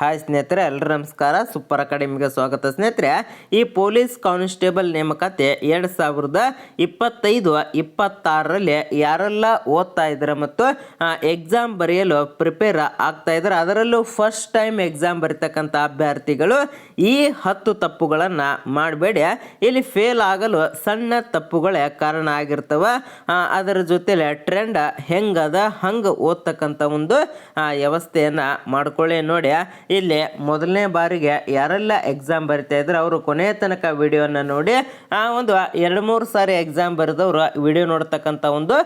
Hi ಸ್ನೇಹಿತರೆ ಎಲ್ಲರೂ ನಮಸ್ಕಾರ. ಸೂಪರ್ ಅಕಾಡೆಮಿಗೆ ಸ್ವಾಗತ ಸ್ನೇಹಿತರೆ. ಈ ಪೊಲೀಸ್ ಕಾನ್ಸ್ಟೇಬಲ್ ನೇಮಕಾತಿ ಎರಡು ಸಾವಿರದ ಇಪ್ಪತ್ತೈದು, ಇಪ್ಪತ್ತಾರರಲ್ಲಿ ಯಾರೆಲ್ಲ ಓದ್ತಾ ಇದ್ದಾರೆ ಮತ್ತು ಎಕ್ಸಾಮ್ ಬರೆಯಲು ಪ್ರಿಪೇರ್ ಆಗ್ತಾ ಇದ್ದಾರೆ, ಅದರಲ್ಲೂ ಫಸ್ಟ್ ಟೈಮ್ ಎಕ್ಸಾಮ್ ಬರೀತಕ್ಕಂಥ ಅಭ್ಯರ್ಥಿಗಳು ಈ ಹತ್ತು ತಪ್ಪುಗಳನ್ನು ಮಾಡಬೇಡಿ. ಇಲ್ಲಿ ಫೇಲ್ ಆಗಲು ಸಣ್ಣ ತಪ್ಪುಗಳೇ ಕಾರಣ ಆಗಿರ್ತವೆ. ಅದರ ಜೊತೆಲೆ ಟ್ರೆಂಡ್ ಹೆಂಗದ, ಹಂಗೆ ಓದ್ತಕ್ಕಂಥ ಒಂದು ವ್ಯವಸ್ಥೆಯನ್ನು ಮಾಡ್ಕೊಳ್ಳಿ ನೋಡಿ. ಇಲ್ಲಿ ಮೊದಲನೇ ಬಾರಿಗೆ ಯಾರೆಲ್ಲ ಎಕ್ಸಾಮ್ ಬರಿತಾ ಇದ್ರೆ ಅವರು ಕೊನೆಯ ತನಕ ವಿಡಿಯೋನ ನೋಡಿ, ಆ ಒಂದು ಎರಡು ಮೂರು ಸಾರಿ ಎಕ್ಸಾಮ್ ಬರೆದವರು ವಿಡಿಯೋ ನೋಡ್ತಕ್ಕಂಥ ಒಂದು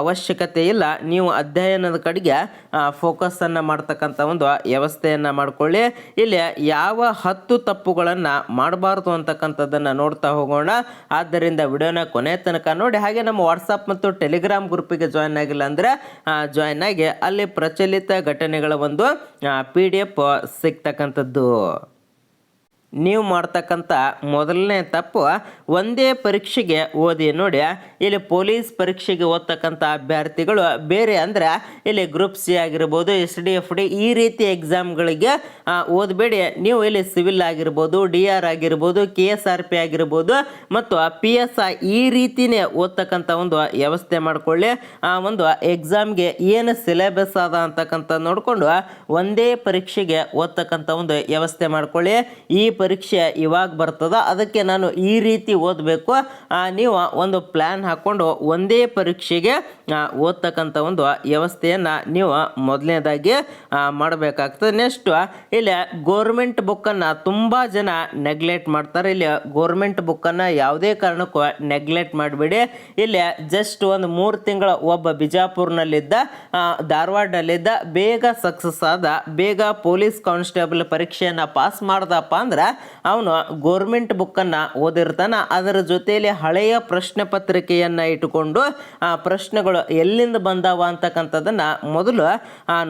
ಅವಶ್ಯಕತೆ ಇಲ್ಲ. ನೀವು ಅಧ್ಯಯನದ ಕಡೆಗೆ ಫೋಕಸನ್ನು ಮಾಡ್ತಕ್ಕಂಥ ಒಂದು ವ್ಯವಸ್ಥೆಯನ್ನು ಮಾಡ್ಕೊಳ್ಳಿ. ಇಲ್ಲಿ ಯಾವ ಹತ್ತು ತಪ್ಪುಗಳನ್ನು ಮಾಡಬಾರ್ದು ಅಂತಕ್ಕಂಥದ್ದನ್ನು ನೋಡ್ತಾ ಹೋಗೋಣ. ಆದ್ದರಿಂದ ವಿಡಿಯೋನ ಕೊನೆ ತನಕ ನೋಡಿ, ಹಾಗೆ ನಮ್ಮ ವಾಟ್ಸಪ್ ಮತ್ತು ಟೆಲಿಗ್ರಾಮ್ ಗ್ರೂಪಿಗೆ ಜಾಯ್ನ್ ಆಗಿಲ್ಲ ಅಂದರೆ ಜಾಯ್ನ್ ಆಗಿ ಅಲ್ಲಿ ಪ್ರಚಲಿತ ಘಟನೆಗಳ ಒಂದು P D F ಸಿಗ್ತಕ್ಕಂಥದ್ದು ನೀವು ಮಾಡ್ತಕ್ಕಂಥ ಮೊದಲನೇ ತಪ್ಪು ಒಂದೇ ಪರೀಕ್ಷೆಗೆ ಓದಿ ನೋಡಿ. ಇಲ್ಲಿ ಪೊಲೀಸ್ ಪರೀಕ್ಷೆಗೆ ಓದ್ತಕ್ಕಂಥ ಅಭ್ಯರ್ಥಿಗಳು ಬೇರೆ ಅಂದರೆ ಇಲ್ಲಿ ಗ್ರೂಪ್ ಸಿ ಆಗಿರ್ಬೋದು ಎಸ್ ಡಿ ಎಫ್ ಡಿ ಈ ರೀತಿ ಎಕ್ಸಾಮ್ಗಳಿಗೆ ಓದಬೇಡಿ. ನೀವು ಇಲ್ಲಿ ಸಿವಿಲ್ ಆಗಿರ್ಬೋದು ಡಿ ಆರ್ ಆಗಿರ್ಬೋದು ಕೆ ಎಸ್ ಆರ್ ಪಿ ಆಗಿರ್ಬೋದು ಮತ್ತು ಪಿ ಎಸ್ ಆ ಈ ರೀತಿಯೇ ಓದ್ತಕ್ಕಂಥ ಒಂದು ವ್ಯವಸ್ಥೆ ಮಾಡಿಕೊಳ್ಳಿ. ಆ, ಒಂದು ಎಕ್ಸಾಮ್ಗೆ ಏನು ಸಿಲೆಬಸ್ ಅದ ಅಂತಕ್ಕಂಥ ನೋಡಿಕೊಂಡು ಒಂದೇ ಪರೀಕ್ಷೆಗೆ ಓದ್ತಕ್ಕಂಥ ಒಂದು ವ್ಯವಸ್ಥೆ ಮಾಡ್ಕೊಳ್ಳಿ. ಈ ಪರೀಕ್ಷೆ ಇವಾಗ ಬರ್ತದ ಅದಕ್ಕೆ ನಾನು ಈ ರೀತಿ ಓದಬೇಕು. ನೀವು ಒಂದು ಪ್ಲ್ಯಾನ್ ಹಾಕ್ಕೊಂಡು ಒಂದೇ ಪರೀಕ್ಷೆಗೆ ಓದ್ತಕ್ಕಂಥ ಒಂದು ವ್ಯವಸ್ಥೆಯನ್ನು ನೀವು ಮೊದಲನೇದಾಗಿ ಮಾಡಬೇಕಾಗ್ತದೆ. ನೆಕ್ಸ್ಟು ಇಲ್ಲಿ ಗೋರ್ಮೆಂಟ್ ಬುಕ್ಕನ್ನು ತುಂಬ ಜನ ನೆಗ್ಲೆಕ್ಟ್ ಮಾಡ್ತಾರೆ. ಇಲ್ಲಿ ಗೋರ್ಮೆಂಟ್ ಬುಕ್ಕನ್ನು ಯಾವುದೇ ಕಾರಣಕ್ಕೂ ನೆಗ್ಲೆಕ್ಟ್ ಮಾಡಬೇಡಿ. ಇಲ್ಲಿ ಜಸ್ಟ್ ಒಂದು ಮೂರು ತಿಂಗಳ ಒಬ್ಬ ಬಿಜಾಪುರ್ನಲ್ಲಿದ್ದ ಧಾರವಾಡನಲ್ಲಿದ್ದ ಬೇಗ ಸಕ್ಸಸ್ ಆದ, ಬೇಗ ಪೊಲೀಸ್ ಕಾನ್ಸ್ಟೇಬಲ್ ಪರೀಕ್ಷೆಯನ್ನು ಪಾಸ್ ಮಾಡ್ದಪ್ಪ ಅಂದ್ರೆ ಅವನು ಗೋರ್ಮೆಂಟ್ ಬುಕ್ಕನ್ನು ಓದಿರ್ತಾನ. ಅದರ ಜೊತೆಯಲ್ಲಿ ಹಳೆಯ ಪ್ರಶ್ನೆ ಪತ್ರಿಕೆಯನ್ನು ಇಟ್ಟುಕೊಂಡು, ಆ ಎಲ್ಲಿಂದ ಬಂದಾವ ಅಂತಕ್ಕಂಥದ್ದನ್ನ ಮೊದಲು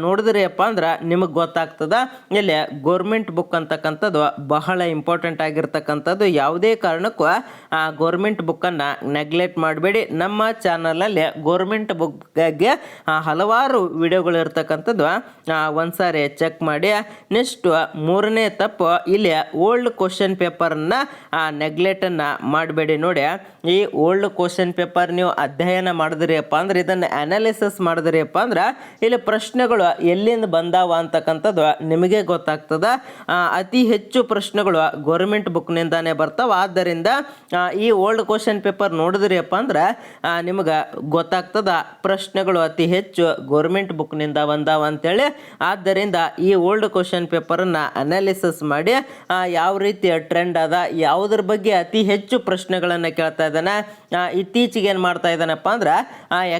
ನೋಡಿದ್ರಿಯಪ್ಪ ಅಂದ್ರೆ ನಿಮಗೆ ಗೊತ್ತಾಗ್ತದ. ಇಲ್ಲಿ ಗೋರ್ಮೆಂಟ್ ಬುಕ್ ಅಂತಕ್ಕಂಥದ್ದು ಬಹಳ ಇಂಪಾರ್ಟೆಂಟ್ ಆಗಿರ್ತಕ್ಕಂಥದ್ದು. ಯಾವುದೇ ಕಾರಣಕ್ಕೂ ಆ ಗೋರ್ಮೆಂಟ್ ಬುಕ್ಕನ್ನು ನೆಗ್ಲೆಕ್ಟ್ ಮಾಡಬೇಡಿ. ನಮ್ಮ ಚಾನಲಲ್ಲಿ ಗೋರ್ಮೆಂಟ್ ಬಗ್ಗೆ ಹಲವಾರು ವಿಡಿಯೋಗಳು ಇರ್ತಕ್ಕಂಥದ್ದು ಆ, ಒಂದ್ಸಾರಿ ಚೆಕ್ ಮಾಡಿ. ನೆಕ್ಸ್ಟ್ ಮೂರನೇ ತಪ್ಪು ಇಲ್ಲಿ ಓಲ್ಡ್ ಕ್ವಶನ್ ಪೇಪರನ್ನು ನೆಗ್ಲೆಕ್ಟನ್ನು ಮಾಡಬೇಡಿ ನೋಡಿ. ಈ ಓಲ್ಡ್ ಕ್ವಶನ್ ಪೇಪರ್ ನೀವು ಅಧ್ಯಯನ ಮಾಡಿದ್ರಿಯಪ್ಪ ಅಂದ್ರೆ ಇದನ್ನು ಅನಾಲಿಸಿಸ್ ಮಾಡಿದ್ರಿಯಪ್ಪ ಅಂದ್ರೆ, ಇಲ್ಲಿ ಪ್ರಶ್ನೆಗಳು ಎಲ್ಲಿಂದ ಬಂದಾವ ಅಂತಕ್ಕಂಥದ್ದು ನಿಮಗೆ ಗೊತ್ತಾಗ್ತದ. ಅತಿ ಹೆಚ್ಚು ಪ್ರಶ್ನೆಗಳು ಗೌರ್ಮೆಂಟ್ ಬುಕ್ನಿಂದಾನೇ ಬರ್ತಾವ. ಆದ್ದರಿಂದ ಈ ಓಲ್ಡ್ ಕ್ವಶನ್ ಪೇಪರ್ ನೋಡಿದ್ರಿಯಪ್ಪ ಅಂದ್ರೆ ನಿಮಗೆ ಗೊತ್ತಾಗ್ತದ ಪ್ರಶ್ನೆಗಳು ಅತಿ ಹೆಚ್ಚು ಗೌರ್ಮೆಂಟ್ ಬುಕ್ನಿಂದ ಬಂದಾವ ಅಂತೇಳಿ. ಆದ್ದರಿಂದ, ಈ ಓಲ್ಡ್ ಕ್ವಶನ್ ಪೇಪರನ್ನು ಅನಾಲಿಸಿಸ್ ಮಾಡಿ ಯಾವ ರೀತಿಯ ಟ್ರೆಂಡ್ ಅದ, ಯಾವುದ್ರ ಬಗ್ಗೆ ಅತಿ ಹೆಚ್ಚು ಪ್ರಶ್ನೆಗಳನ್ನು ಕೇಳ್ತಾ ಇದ್ದಾನೆ. ಇತ್ತೀಚೆಗೆ ಏನು ಮಾಡ್ತಾ ಇದ್ದಾನಪ್ಪ ಅಂದ್ರೆ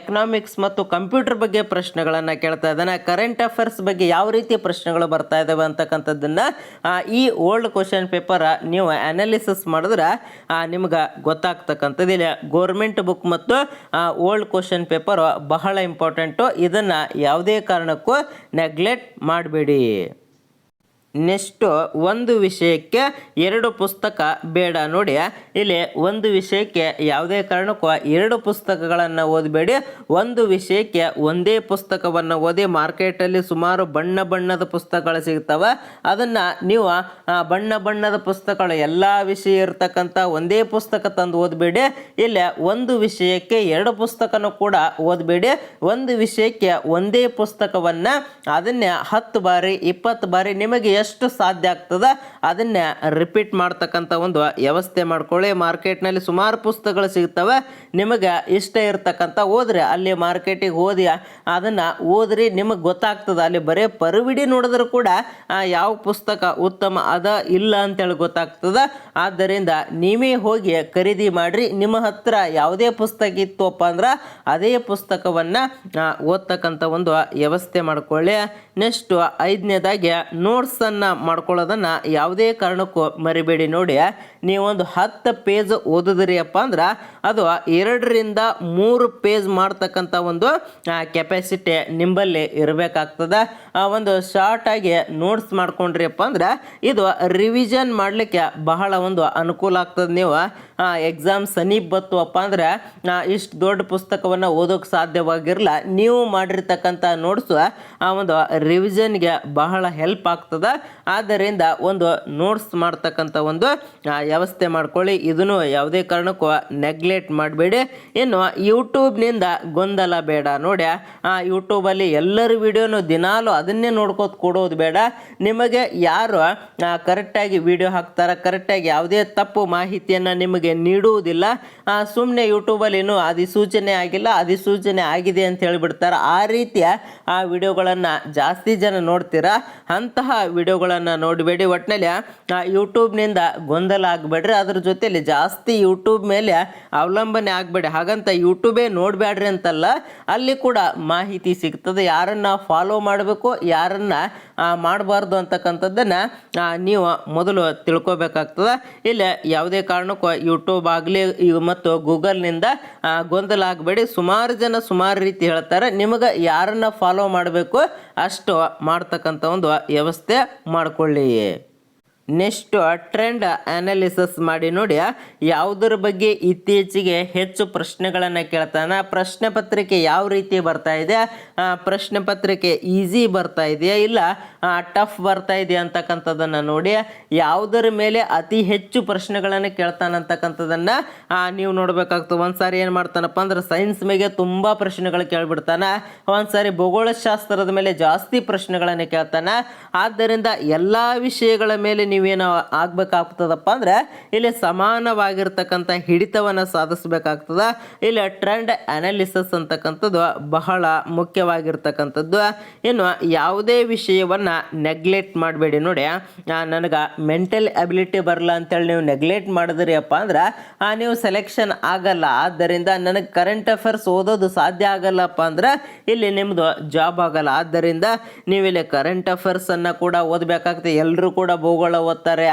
ಎಕನಾಮಿಕ್ಸ್ ಮತ್ತು ಕಂಪ್ಯೂಟರ್ ಬಗ್ಗೆ ಪ್ರಶ್ನೆಗಳನ್ನು ಕೇಳ್ತಾ ಇದ್ದಾನೆ. ಕರೆಂಟ್ ಅಫೇರ್ಸ್ ಬಗ್ಗೆ ಯಾವ ರೀತಿ ಪ್ರಶ್ನೆಗಳು ಬರ್ತಾ ಇದ್ದಾವೆ ಅಂತಕ್ಕಂಥದ್ದನ್ನು ಈ ಓಲ್ಡ್ ಕ್ವಶನ್ ಪೇಪರ್ ನೀವು ಅನಾಲಿಸಿಸ್ ಮಾಡಿದ್ರೆ ನಿಮ್ಗೆ ಗೊತ್ತಾಗ್ತಕ್ಕಂಥದ್ದು. ಇಲ್ಲಿ ಗೋರ್ಮೆಂಟ್ ಬುಕ್ ಮತ್ತು ಓಲ್ಡ್ ಕ್ವಶನ್ ಪೇಪರ್ ಬಹಳ ಇಂಪಾರ್ಟೆಂಟು ಇದನ್ನು ಯಾವುದೇ ಕಾರಣಕ್ಕೂ ನೆಗ್ಲೆಕ್ಟ್ ಮಾಡಬೇಡಿ. ನೆಕ್ಸ್ಟು ಒಂದು ವಿಷಯಕ್ಕೆ ಎರಡು ಪುಸ್ತಕ ಬೇಡ ನೋಡಿ. ಇಲ್ಲಿ ಒಂದು ವಿಷಯಕ್ಕೆ ಯಾವುದೇ ಕಾರಣಕ್ಕೂ ಎರಡು ಪುಸ್ತಕಗಳನ್ನು ಓದಬೇಡಿ. ಒಂದು ವಿಷಯಕ್ಕೆ ಒಂದೇ ಪುಸ್ತಕವನ್ನು ಓದಿ ಮಾರ್ಕೆಟಲ್ಲಿ ಸುಮಾರು ಬಣ್ಣ ಬಣ್ಣದ ಪುಸ್ತಕಗಳು ಸಿಗ್ತವೆ. ಅದನ್ನು ನೀವು ಬಣ್ಣ ಬಣ್ಣದ ಪುಸ್ತಕಗಳು ಎಲ್ಲ ವಿಷಯ ಇರ್ತಕ್ಕಂಥ ಒಂದೇ ಪುಸ್ತಕ ತಂದು ಓದಬೇಡಿ. ಇಲ್ಲಿ, ಒಂದು ವಿಷಯಕ್ಕೆ ಎರಡು ಪುಸ್ತಕನೂ ಕೂಡ ಓದಬೇಡಿ. ಒಂದು ವಿಷಯಕ್ಕೆ ಒಂದೇ ಪುಸ್ತಕವನ್ನು ಅದನ್ನೇ ಹತ್ತು ಬಾರಿ, ಇಪ್ಪತ್ತು ಬಾರಿ ನಿಮಗೆ ಎಷ್ಟು ಸಾಧ್ಯ ಆಗ್ತದ? ಅದನ್ನ ರಿಪೀಟ್ ಮಾಡ್ತಕ್ಕಂಥ ಒಂದು ವ್ಯವಸ್ಥೆ ಮಾಡ್ಕೊಳ್ಳಿ. ಮಾರ್ಕೆಟ್ನಲ್ಲಿ ಸುಮಾರು ಪುಸ್ತಕಗಳು ಸಿಗ್ತವೆ. ನಿಮಗೆ ಇಷ್ಟ ಇರ್ತಕ್ಕಂಥ ಓದ್ರಿ. ಅಲ್ಲಿ ಮಾರ್ಕೆಟಿಗೆ ಓದಿ, ಅದನ್ನು ಓದ್ರಿ. ನಿಮಗೆ ಗೊತ್ತಾಗ್ತದ. ಅಲ್ಲಿ ಬರೀ ಪರಿವಿಡಿ ನೋಡಿದ್ರು ಕೂಡ ಯಾವ ಪುಸ್ತಕ ಉತ್ತಮ ಅದ, ಇಲ್ಲ ಅಂತೇಳಿ ಗೊತ್ತಾಗ್ತದ. ಆದ್ದರಿಂದ ನೀವೇ ಹೋಗಿ ಖರೀದಿ ಮಾಡ್ರಿ. ನಿಮ್ಮ ಹತ್ರ ಯಾವುದೇ ಪುಸ್ತಕ ಇತ್ತೋಪ್ಪ ಅಂದ್ರೆ, ಅದೇ ಪುಸ್ತಕವನ್ನು ಓದ್ತಕ್ಕಂಥ ಒಂದು ವ್ಯವಸ್ಥೆ ಮಾಡ್ಕೊಳ್ಳಿ. ನೆಕ್ಸ್ಟ್ ಐದನೇದಾಗಿ ನೋಟ್ಸನ್ನು ಮಾಡ್ಕೊಳ್ಳೋದನ್ನು ಯಾವುದೇ ಕಾರಣಕ್ಕೂ ಮರಿಬೇಡಿ ನೋಡಿ ನೀವೊಂದು ಹತ್ತು ಪೇಜ್ ಓದಿದ್ರಿಯಪ್ಪ ಅಂದ್ರೆ ಅದು ಎರಡರಿಂದ ಮೂರು ಪೇಜ್ ಮಾಡ್ತಕ್ಕಂಥ ಒಂದು ಕೆಪಾಸಿಟಿ ನಿಂಬಲ್ಲಿ ಇರಬೇಕಾಗ್ತದೆ. ಆ, ಒಂದು ಶಾರ್ಟಾಗಿ ನೋಟ್ಸ್ ಮಾಡ್ಕೊಂಡ್ರಿಯಪ್ಪ ಅಂದ್ರೆ ಇದು ರಿವಿಷನ್ ಮಾಡಲಿಕ್ಕೆ ಬಹಳ ಒಂದು ಅನುಕೂಲ ಆಗ್ತದೆ ನೀವು. ಎಕ್ಸಾಮ್ ಸಮೀಪ ಬತ್ತುವಪ್ಪ ಅಂದ್ರೆ ಇಷ್ಟು ದೊಡ್ಡ ಪುಸ್ತಕವನ್ನು ಓದೋಕೆ ಸಾಧ್ಯವಾಗಿರಲ್ಲ ನೀವು ಮಾಡಿರ್ತಕ್ಕಂಥ ನೋಟ್ಸು ಆ, ಒಂದು ರಿವಿಷನ್ಗೆ ಬಹಳ ಹೆಲ್ಪ್ ಆಗ್ತದೆ. ಆದ್ದರಿಂದ ಒಂದು ನೋಟ್ಸ್ ಮಾಡ್ತಕ್ಕಂಥ ಒಂದು ವ್ಯವಸ್ಥೆ ಮಾಡ್ಕೊಳ್ಳಿ. ಇದನ್ನು ಯಾವುದೇ ಕಾರಣಕ್ಕೂ ನೆಗ್ಲೆಕ್ಟ್ ಮಾಡಬೇಡಿ. ಇನ್ನು ಯೂಟ್ಯೂಬ್ನಿಂದ ಗೊಂದಲ ಬೇಡ. ನೋಡಿ, ಆ ಯೂಟ್ಯೂಬಲ್ಲಿ ಎಲ್ಲರ ವಿಡಿಯೋನು ದಿನಾಲು ಅದನ್ನೇ ನೋಡ್ಕೋತ ಕೊಡೋದು ಬೇಡ. ನಿಮಗೆ ಯಾರು ಕರೆಕ್ಟಾಗಿ ವಿಡಿಯೋ ಹಾಕ್ತಾರೆ ಕರೆಕ್ಟಾಗಿ ಯಾವುದೇ ತಪ್ಪು ಮಾಹಿತಿಯನ್ನು ನಿಮಗೆ ನೀಡುವುದಿಲ್ಲ. ಸುಮ್ಮನೆ ಯೂಟ್ಯೂಬಲ್ಲಿ ಇನ್ನೂ ಅಧಿಸೂಚನೆ ಆಗಿಲ್ಲ, ಅಧಿಸೂಚನೆ ಆಗಿದೆ ಅಂತ ಹೇಳಿಬಿಡ್ತಾರೆ. ಆ ರೀತಿಯ, ಆ ವಿಡಿಯೋಗಳನ್ನು ಜಾಸ್ತಿ ಜನ ನೋಡ್ತೀರಾ? ಅಂತಹ ವಿಡಿಯೋಗಳನ್ನು ನೋಡಬೇಡಿ. ಒಟ್ಟಿನಲ್ಲಿ ಯೂಟ್ಯೂಬ್ನಿಂದ ಗೊಂದಲ ಆಗಬೇಡ್ರಿ. ಅದ್ರ ಜೊತೆಲಿ ಜಾಸ್ತಿ ಯೂಟ್ಯೂಬ್ ಮೇಲೆ ಅವಲಂಬನೆ ಆಗಬೇಡಿ. ಹಾಗಂತ ಯೂಟ್ಯೂಬೇ ನೋಡಬೇಡ್ರಿ ಅಂತಲ್ಲ, ಅಲ್ಲಿ ಕೂಡ ಮಾಹಿತಿ ಸಿಗ್ತದೆ. ಯಾರನ್ನು ಫಾಲೋ ಮಾಡಬೇಕು, ಯಾರನ್ನು ಮಾಡಬಾರ್ದು ಅಂತಕ್ಕಂಥದ್ದನ್ನು ನೀವು ಮೊದಲು ತಿಳ್ಕೊಬೇಕಾಗ್ತದೆ. ಇಲ್ಲಿ, ಯಾವುದೇ ಕಾರಣಕ್ಕೂ ಯೂಟ್ಯೂಬ್ ಆಗಲಿ ಮತ್ತು ಗೂಗಲ್ನಿಂದ ಗೊಂದಲ ಆಗಬೇಡಿ. ಸುಮಾರು ಜನ ಸುಮಾರು ರೀತಿ ಹೇಳ್ತಾರೆ. ನಿಮಗೆ ಯಾರನ್ನು ಫಾಲೋ ಮಾಡಬೇಕು ಅಷ್ಟು ಮಾಡ್ತಕ್ಕಂಥ ಒಂದು ವ್ಯವಸ್ಥೆ ಮಾಡಿಕೊಳ್ಳಿ. ನೆಕ್ಸ್ಟ್ ಟ್ರೆಂಡ್ ಅನಾಲಿಸಿಸ್ ಮಾಡಿ ನೋಡಿ ಯಾವುದರ ಬಗ್ಗೆ ಇತ್ತೀಚೆಗೆ ಹೆಚ್ಚು ಪ್ರಶ್ನೆಗಳನ್ನು ಕೇಳ್ತಾನೆ. ಪ್ರಶ್ನೆ ಪತ್ರಿಕೆ ಯಾವ ರೀತಿ ಬರ್ತಾ ಇದೆ? ಪ್ರಶ್ನೆ ಪತ್ರಿಕೆ ಈಸಿ ಬರ್ತಾ ಇದೆಯಾ? ಇಲ್ಲ ಟಫ್ ಬರ್ತಾ ಇದೆ ಅಂತಕ್ಕಂಥದ್ದನ್ನು ನೋಡಿ, ಯಾವುದರ ಮೇಲೆ ಅತಿ ಹೆಚ್ಚು ಪ್ರಶ್ನೆಗಳನ್ನು ಕೇಳ್ತಾನಂತಕ್ಕಂಥದ್ದನ್ನು ನೀವು ನೋಡಬೇಕಾಗ್ತದೆ. ಒಂದು ಸಾರಿ ಏನು ಮಾಡ್ತಾನಪ್ಪ ಅಂದ್ರೆ ಸೈನ್ಸ್ ಮೇಲೆ ತುಂಬ ಪ್ರಶ್ನೆಗಳು ಕೇಳಿಬಿಡ್ತಾನೆ. ಒಂದು ಸಾರಿ ಭೂಗೋಳಶಾಸ್ತ್ರದ ಮೇಲೆ ಜಾಸ್ತಿ ಪ್ರಶ್ನೆಗಳನ್ನು ಕೇಳ್ತಾನೆ. ಆದ್ದರಿಂದ ಎಲ್ಲ ವಿಷಯಗಳ ಮೇಲೆ ನೀವೇನು ಆಗಬೇಕಾಗ್ತದಪ್ಪ ಅಂದ್ರೆ, ಇಲ್ಲಿ ಸಮಾನವಾಗಿರ್ತಕ್ಕಂಥ ಹಿಡಿತವನ್ನು ಸಾಧಿಸಬೇಕಾಗ್ತದ. ಇಲ್ಲಿ ಟ್ರೆಂಡ್ ಅನಾಲಿಸಿಸ್ ಅಂತಕ್ಕಂಥದ್ದು ಬಹಳ ಮುಖ್ಯವಾಗಿರ್ತಕ್ಕಂಥದ್ದು. ಇನ್ನು ಯಾವುದೇ ವಿಷಯವನ್ನು ನೆಗ್ಲೆಕ್ಟ್ ಮಾಡಬೇಡಿ. ನೋಡಿ ನನಗೆ ಮೆಂಟಲ್ ಅಬಿಲಿಟಿ ಬರಲ್ಲ ಅಂತೇಳಿ ನೀವು ನೆಗ್ಲೆಕ್ಟ್ ಮಾಡಿದ್ರಿ ಅಪ್ಪ ಅಂದ್ರೆ ನೀವು ಸೆಲೆಕ್ಷನ್ ಆಗಲ್ಲ. ಆದ್ದರಿಂದ ನನಗೆ ಕರೆಂಟ್ ಅಫೇರ್ಸ್ ಓದೋದು ಸಾಧ್ಯ ಆಗಲ್ಲಪ್ಪ ಅಂದ್ರೆ, ಇಲ್ಲಿ ನಿಮ್ಮದು ಜಾಬ್ ಆಗಲ್ಲ. ಆದ್ದರಿಂದ ಇಲ್ಲಿ ಕರೆಂಟ್ ಅಫೇರ್ಸನ್ನು ಕೂಡ ಓದಬೇಕಾಗ್ತದೆ. ಎಲ್ಲರೂ ಕೂಡ ಭೂಗೋಳ ಓದ್ತಾರೆ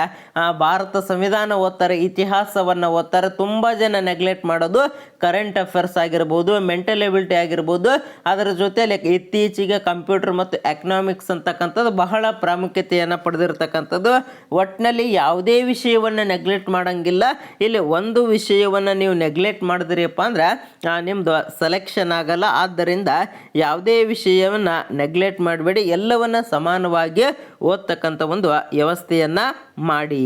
ಭಾರತ ಸಂವಿಧಾನ ಓದ್ತಾರೆ, ಇತಿಹಾಸವನ್ನು ಓದ್ತಾರೆ. ತುಂಬ ಜನ ನೆಗ್ಲೆಕ್ಟ್ ಮಾಡೋದು ಕರೆಂಟ್ ಅಫೇರ್ಸ್ ಆಗಿರ್ಬೋದು ಮೆಂಟಲ್ ಎಬಿಲಿಟಿ ಆಗಿರ್ಬೋದು. ಅದರ ಜೊತೆಯಲ್ಲಿ ಇತ್ತೀಚೆಗೆ ಕಂಪ್ಯೂಟರ್ ಮತ್ತು ಎಕನಾಮಿಕ್ಸ್ ಬಹಳ ಪ್ರಾಮುಖ್ಯತೆಯನ್ನು ಪಡೆದಿರ್ತಕ್ಕಂಥದ್ದು ಒಟ್ಟಿನಲ್ಲಿ ಯಾವುದೇ ವಿಷಯವನ್ನು ನೆಗ್ಲೆಕ್ಟ್ ಮಾಡಂಗಿಲ್ಲ. ಇಲ್ಲಿ ಒಂದು ವಿಷಯವನ್ನು ನೀವು ನೆಗ್ಲೆಕ್ಟ್ ಮಾಡಿದ್ರಿಯಪ್ಪ ಅಂದ್ರೆ ನಿಮ್ಮದು ಸೆಲೆಕ್ಷನ್ ಆಗಲ್ಲ. ಆದ್ದರಿಂದ ಯಾವುದೇ ವಿಷಯವನ್ನು ನೆಗ್ಲೆಕ್ಟ್ ಮಾಡಬೇಡಿ. ಎಲ್ಲವನ್ನ ಸಮಾನವಾಗಿ ಓದ್ತಕ್ಕಂಥ ಒಂದು ವ್ಯವಸ್ಥೆಯನ್ನು ಮಾಡಿ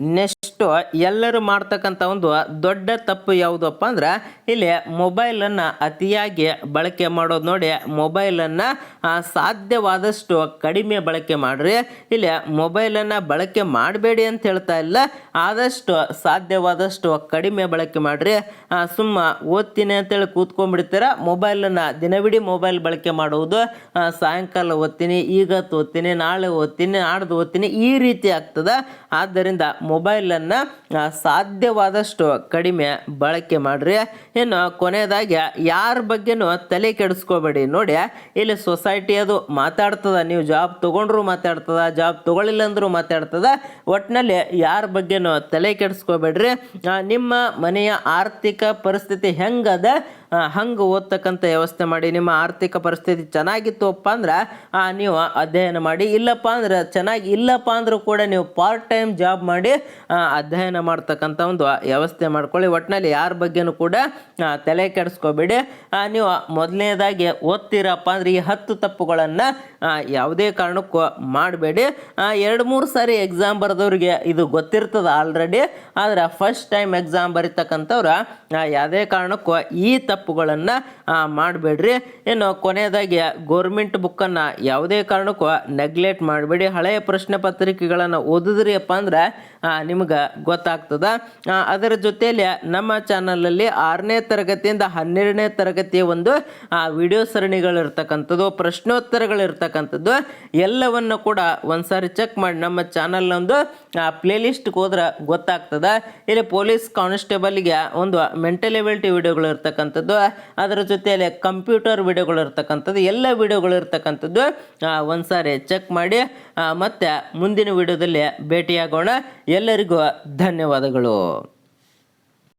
ನೆಕ್ಸ್ಟ್ ಎಲ್ಲರೂ ಮಾಡ್ತಕ್ಕಂಥ ಒಂದು ದೊಡ್ಡ ತಪ್ಪು ಯಾವುದಪ್ಪ ಅಂದ್ರೆ ಇಲ್ಲಿ ಮೊಬೈಲನ್ನು ಅತಿಯಾಗಿ ಬಳಕೆ ಮಾಡೋದು ನೋಡಿ ಮೊಬೈಲನ್ನು ಸಾಧ್ಯವಾದಷ್ಟು ಕಡಿಮೆ ಬಳಕೆ ಮಾಡಿರಿ. ಇಲ್ಲಿ ಮೊಬೈಲನ್ನು ಬಳಕೆ ಮಾಡಬೇಡಿ ಅಂತ ಹೇಳ್ತಾ ಇಲ್ಲ. ಆದಷ್ಟು ಸಾಧ್ಯವಾದಷ್ಟು ಕಡಿಮೆ ಬಳಕೆ ಮಾಡಿರಿ. ಸುಮ್ಮ ಓದ್ತೀನಿ ಅಂತೇಳಿ ಕೂತ್ಕೊಂಡ್ಬಿಡ್ತೀರ? ಮೊಬೈಲನ್ನು ದಿನವಿಡೀ ಮೊಬೈಲ್ ಬಳಕೆ ಮಾಡುವುದು ಸಾಯಂಕಾಲ ಓದ್ತೀನಿ, ಈಗ ಓದ್ತೀನಿ, ನಾಳೆ ಓದ್ತೀನಿ, ನಾಡ್ದು ಓದ್ತೀನಿ ಈ ರೀತಿ ಆಗ್ತದೆ. ಆದ್ದರಿಂದ ಮೊಬೈಲನ್ನು ಸಾಧ್ಯವಾದಷ್ಟು ಕಡಿಮೆ ಬಳಕೆ ಮಾಡಿರಿ. ಇನ್ನು ಕೊನೆಯದಾಗಿ, ಯಾರ ಬಗ್ಗೆನೂ ತಲೆ ಕೆಡಿಸ್ಕೋಬೇಡಿ. ನೋಡಿ, ಇಲ್ಲಿ ಸೊಸೈಟಿ ಅದು ಮಾತಾಡ್ತದ. ನೀವು ಜಾಬ್ ತೊಗೊಂಡ್ರು ಮಾತಾಡ್ತದ ಜಾಬ್ ತೊಗೊಳ್ಳಿಲ್ಲ ಅಂದರೂ ಮಾತಾಡ್ತದ. ಒಟ್ಟಿನಲ್ಲಿ ಯಾರ ಬಗ್ಗೆನೂ ತಲೆ ಕೆಡಿಸ್ಕೋಬೇಡ್ರಿ. ನಿಮ್ಮ ಮನೆಯ ಆರ್ಥಿಕ ಪರಿಸ್ಥಿತಿ ಹೆಂಗದ? ಹಂಗೆ ಓದ್ತಕ್ಕಂಥ ವ್ಯವಸ್ಥೆ ಮಾಡಿ, ನಿಮ್ಮ ಆರ್ಥಿಕ ಪರಿಸ್ಥಿತಿ ಚೆನ್ನಾಗಿತ್ತುಪ್ಪ ಅಂದ್ರೆ ನೀವು ಅಧ್ಯಯನ ಮಾಡಿ, ಇಲ್ಲಪ್ಪ ಅಂದ್ರೆ ಚೆನ್ನಾಗಿ, ಇಲ್ಲಪ್ಪ ಅಂದರೂ ಕೂಡ ನೀವು ಪಾರ್ಟ್ ಟೈಮ್ ಜಾಬ್ ಮಾಡಿ ಅಧ್ಯಯನ ಮಾಡ್ತಕ್ಕಂಥ ಒಂದು ವ್ಯವಸ್ಥೆ ಮಾಡ್ಕೊಳ್ಳಿ. ಒಟ್ಟಿನಲ್ಲಿ ಯಾರ ಬಗ್ಗೆನೂ ಕೂಡ ತಲೆ ಕೆಡಿಸ್ಕೋಬೇಡಿ. ನೀವು ಮೊದಲನೇದಾಗಿ ಓದ್ತೀರಪ್ಪ ಅಂದ್ರೆ ಈ ಹತ್ತು ತಪ್ಪುಗಳನ್ನು ಯಾವುದೇ ಕಾರಣಕ್ಕೂ ಮಾಡಬೇಡಿ. ಎರಡು ಮೂರು ಸಾರಿ ಎಕ್ಸಾಮ್ ಬರೆದವ್ರಿಗೆ ಇದು ಗೊತ್ತಿರ್ತದೆ ಆಲ್ರೆಡಿ ಆದ್ರೆ ಫಸ್ಟ್ ಟೈಮ್ ಎಕ್ಸಾಮ್ ಬರೀತಕ್ಕಂಥವ್ರು ಯಾವುದೇ ಕಾರಣಕ್ಕೂ ಈ ತಪ್ಪುಗಳನ್ನು ಮಾಡಬೇಡ್ರಿ. ಇನ್ನು ಕೊನೆಯದಾಗಿ ಗೋರ್ಮೆಂಟ್ ಬುಕ್ಕನ್ನು ಯಾವುದೇ ಕಾರಣಕ್ಕೂ ನೆಗ್ಲೆಕ್ಟ್ ಮಾಡಬೇಡಿ. ಹಳೆಯ ಪ್ರಶ್ನೆ ಪತ್ರಿಕೆಗಳನ್ನು ಓದಿದ್ರಿಯಪ್ಪ ಅಂದ್ರೆ ನಿಮ್ಗೆ ಗೊತ್ತಾಗ್ತದ. ಅದರ ಜೊತೆಯಲ್ಲಿ ನಮ್ಮ ಚಾನಲಲ್ಲಿ ಆರನೇ ತರಗತಿಯಿಂದ ಹನ್ನೆರಡನೇ ತರಗತಿಯ ಒಂದು ವಿಡಿಯೋ ಸರಣಿಗಳಿರ್ತಕ್ಕಂಥದ್ದು, ಪ್ರಶ್ನೋತ್ತರಗಳಿರ್ತಕ್ಕಂಥದ್ದು, ಎಲ್ಲವನ್ನು ಕೂಡ ಒಂದ್ಸಾರಿ ಚೆಕ್ ಮಾಡಿ ನಮ್ಮ ಚಾನಲ್ನೊಂದು ಪ್ಲೇಲಿಸ್ಟ್ಗೆ ಹೋದ್ರೆ ಗೊತ್ತಾಗ್ತದೆ. ಇಲ್ಲಿ ಪೊಲೀಸ್ ಕಾನ್ಸ್ಟೇಬಲ್ಗೆ ಒಂದು ಮೆಂಟಲ್ ಎಬಿಲಿಟಿ ವಿಡಿಯೋಗಳು ಇರ್ತಕ್ಕಂಥದ್ದು ಅದರ ಜೊತೆಯಲ್ಲಿ ಕಂಪ್ಯೂಟರ್ ವಿಡಿಯೋಗಳು ಇರ್ತಕ್ಕಂಥದ್ದು, ಎಲ್ಲ ವಿಡಿಯೋಗಳು ಇರ್ತಕ್ಕಂಥದ್ದು ಒಂದ್ಸಾರಿ ಚೆಕ್ ಮಾಡಿ ಮತ್ತೆ ಮುಂದಿನ ವಿಡಿಯೋದಲ್ಲಿ ಭೇಟಿಯಾಗೋಣ. ಎಲ್ಲರಿಗೂ ಧನ್ಯವಾದಗಳು.